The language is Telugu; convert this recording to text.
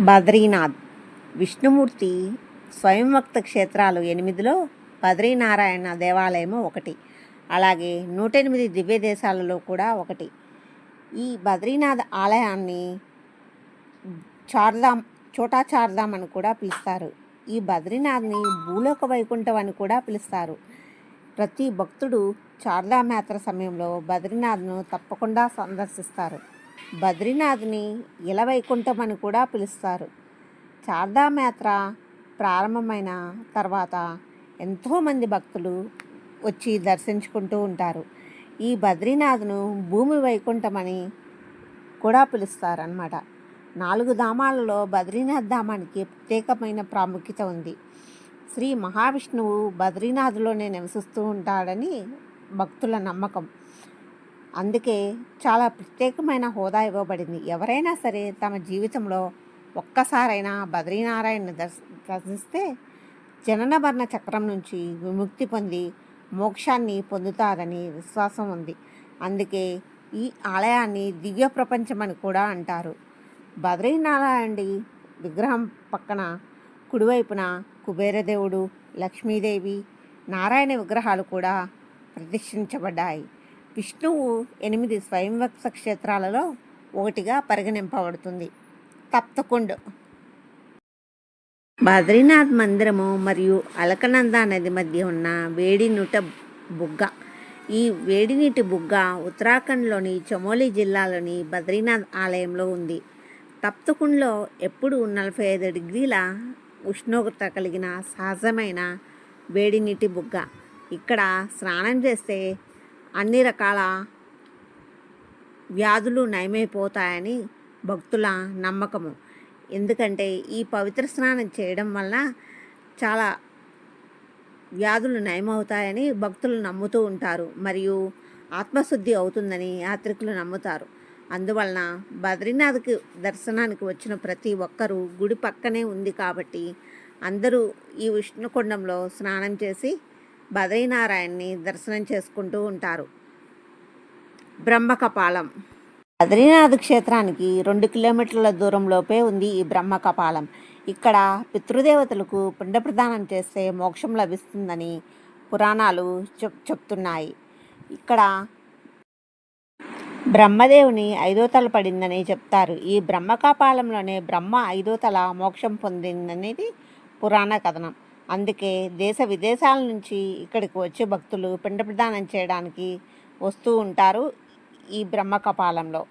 బద్రీనాథ్. విష్ణుమూర్తి స్వయంవక్త క్షేత్రాలు ఎనిమిదిలో బద్రీనారాయణ దేవాలయము ఒకటి. అలాగే నూట ఎనిమిది దివ్య దేశాలలో కూడా ఒకటి. ఈ బద్రీనాథ్ ఆలయాన్ని చార్ధామ్ చోటా చార్ధామ్ అని కూడా పిలుస్తారు. ఈ బద్రీనాథ్ని భూలోక వైకుంఠం అని కూడా పిలుస్తారు. ప్రతి భక్తుడు చార్ధామ్ యాత్ర సమయంలో బద్రీనాథ్ను తప్పకుండా సందర్శిస్తారు. బద్రీనాథ్ని ఇలవైకుంఠం అని కూడా పిలుస్తారు. చార్ధామ్ యాత్ర ప్రారంభమైన తర్వాత ఎంతోమంది భక్తులు వచ్చి దర్శించుకుంటూ ఉంటారు. ఈ బద్రీనాథ్ను భూమి వైకుంఠం అని కూడా పిలుస్తారనమాట నాలుగు ధామాలలో బద్రీనాథ్ ధామానికి ప్రత్యేకమైన ప్రాముఖ్యత ఉంది. శ్రీ మహావిష్ణువు బద్రీనాథ్లోనే నివసిస్తూ ఉంటాడని భక్తుల నమ్మకం. అందుకే చాలా ప్రత్యేకమైన హోదా ఇవ్వబడింది. ఎవరైనా సరే తమ జీవితంలో ఒక్కసారైనా బద్రీనారాయణ దర్శ దర్శిస్తే జనన మరణ చక్రం నుంచి విముక్తి పొంది మోక్షాన్ని పొందుతారని విశ్వాసం ఉంది. అందుకే ఈ ఆలయాన్ని దివ్య ప్రపంచం అని కూడా అంటారు. బద్రీనారాయణి విగ్రహం పక్కన కుడివైపున కుబేరదేవుడు లక్ష్మీదేవి నారాయణ విగ్రహాలు కూడా ప్రతిష్ఠించబడ్డాయి. విష్ణువు ఎనిమిది స్వయంవక్ష క్షేత్రాలలో ఒకటిగా పరిగణింపబడుతుంది. తప్తకుండ్ బద్రీనాథ్ మందిరము మరియు అలకనంద నది మధ్య ఉన్న వేడి నుట బుగ్గ. ఈ వేడినీటి బుగ్గ ఉత్తరాఖండ్లోని చమోలి జిల్లాలోని బద్రీనాథ్ ఆలయంలో ఉంది. తప్తకుండ్లో ఎప్పుడు నలభై ఐదు డిగ్రీల ఉష్ణోగ్రత కలిగిన సహజమైన వేడినీటి బుగ్గ. ఇక్కడ స్నానం చేస్తే అన్ని రకాల వ్యాధులు నయమైపోతాయని భక్తుల నమ్మకము. ఎందుకంటే ఈ పవిత్ర స్నానం చేయడం వల్ల చాలా వ్యాధులు నయమవుతాయని భక్తులు నమ్ముతూ ఉంటారు. మరియు ఆత్మశుద్ధి అవుతుందని యాత్రికులు నమ్ముతారు. అందువలన బద్రీనాథ్కి దర్శనానికి వచ్చిన ప్రతి ఒక్కరూ గుడి పక్కనే ఉంది కాబట్టి అందరూ ఈ విష్ణుకొండంలో స్నానం చేసి బద్రీనారాయణ్ణి దర్శనం చేసుకుంటూ ఉంటారు. బ్రహ్మకపాలం. బద్రీనాథ్ క్షేత్రానికి రెండు కిలోమీటర్ల దూరంలోపే ఉంది ఈ బ్రహ్మకపాలం. ఇక్కడ పితృదేవతలకు పిండ ప్రదానం చేస్తే మోక్షం లభిస్తుందని పురాణాలు చెప్ చెప్తున్నాయి. ఇక్కడ బ్రహ్మదేవుని ఐదో తల పడిందని చెప్తారు. ఈ బ్రహ్మకాపాలంలోనే బ్రహ్మ ఐదో తల మోక్షం పొందిందనేది పురాణ కథనం. అందుకే దేశ విదేశాల నుంచి ఇక్కడికి వచ్చే భక్తులు పిండ ప్రదానం చేయడానికి వస్తూ ఉంటారు ఈ బ్రహ్మకపాలంలో.